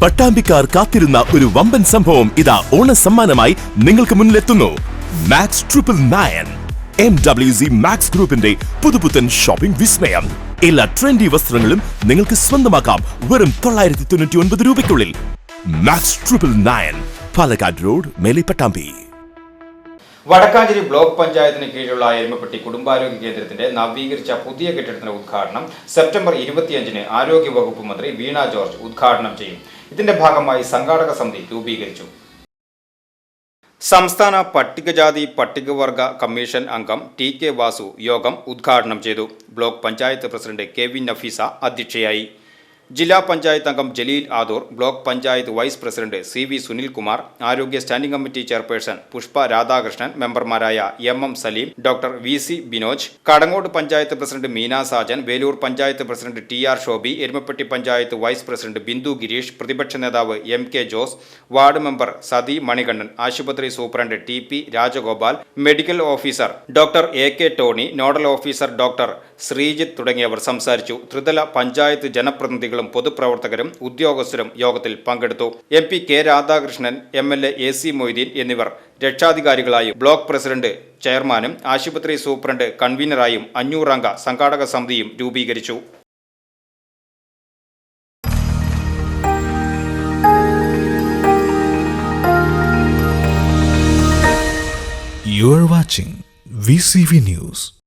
പട്ടാമ്പിക്കാർ കാത്തിരുന്ന ഒരു വമ്പൻ സംഭവം ഇതാ ഓണ സമ്മാനമായി നിങ്ങൾക്ക് മുന്നിലെത്തുന്നു. Max triple nine M W C Max ഗ്രൂപ്പിന്റെ പുതുപുത്തൻ ഷോപ്പിംഗ് വിസ്മയം. എല്ലാ ട്രെൻഡി വസ്ത്രങ്ങളും നിങ്ങൾക്ക് സ്വന്തമാക്കാം വെറും തൊള്ളായിരത്തി തൊണ്ണൂറ്റി ഒൻപത് രൂപയ്ക്കുള്ളിൽ. Max triple nine Palakkad road Mele Pattambi. Vadakkanchery block പഞ്ചായത്തിന് കീഴിലുള്ള എരുമപ്പെട്ടി കുടുംബാരോഗ്യ കേന്ദ്രത്തിന്റെ നവീകരിച്ച പുതിയ കെട്ടിടത്തിന്റെ ഉദ്ഘാടനം സെപ്റ്റംബർ ഇരുപത്തിയഞ്ചിന് ആരോഗ്യ വകുപ്പ് മന്ത്രി വീണ ജോർജ് ഉദ്ഘാടനം ചെയ്യും. ഇതിന്റെ ഭാഗമായി സംഘാടക സമിതി രൂപീകരിച്ചു. സംസ്ഥാന പട്ടികജാതി പട്ടികവർഗ കമ്മീഷൻ അംഗം ടി കെ വാസു യോഗം ഉദ്ഘാടനം ചെയ്തു. Block panchayat president K V Nafeesa അധ്യക്ഷയായി. ജില്ലാ പഞ്ചായത്ത് അംഗം Jaleel Adoor block panchayat vice president C V Sunilkumar ആരോഗ്യ standing committee chairperson Pushpa Radhakrishnan മെമ്പർമാരായ M M Saleem doctor V C Binoj Kadangode panchayat president Meena Sajan Velur panchayat president T R Shobi Erumapetty panchayat vice president Bindu Girish പ്രതിപക്ഷ നേതാവ് M K Jose ward member Sathi Manikandan ആശുപത്രി superintendent T P Rajagopal medical officer doctor A K Tony nodal officer doctor Sreejith തുടങ്ങിയവർ സംസാരിച്ചു. ത്രിതല പഞ്ചായത്ത് ജനപ്രതിനിധികളും പൊതുപ്രവർത്തകരും ഉദ്യോഗസ്ഥരും യോഗത്തിൽ പങ്കെടുത്തു M P K Radhakrishnan M L A A C Moideen എന്നിവർ രക്ഷാധികാരികളായും ബ്ലോക്ക് പ്രസിഡന്റ് ചെയർമാനും ആശുപത്രി സൂപ്രണ്ട് കൺവീനറായും അഞ്ഞൂറംഗ സംഘാടക സമിതിയും രൂപീകരിച്ചു You are watching VCV News.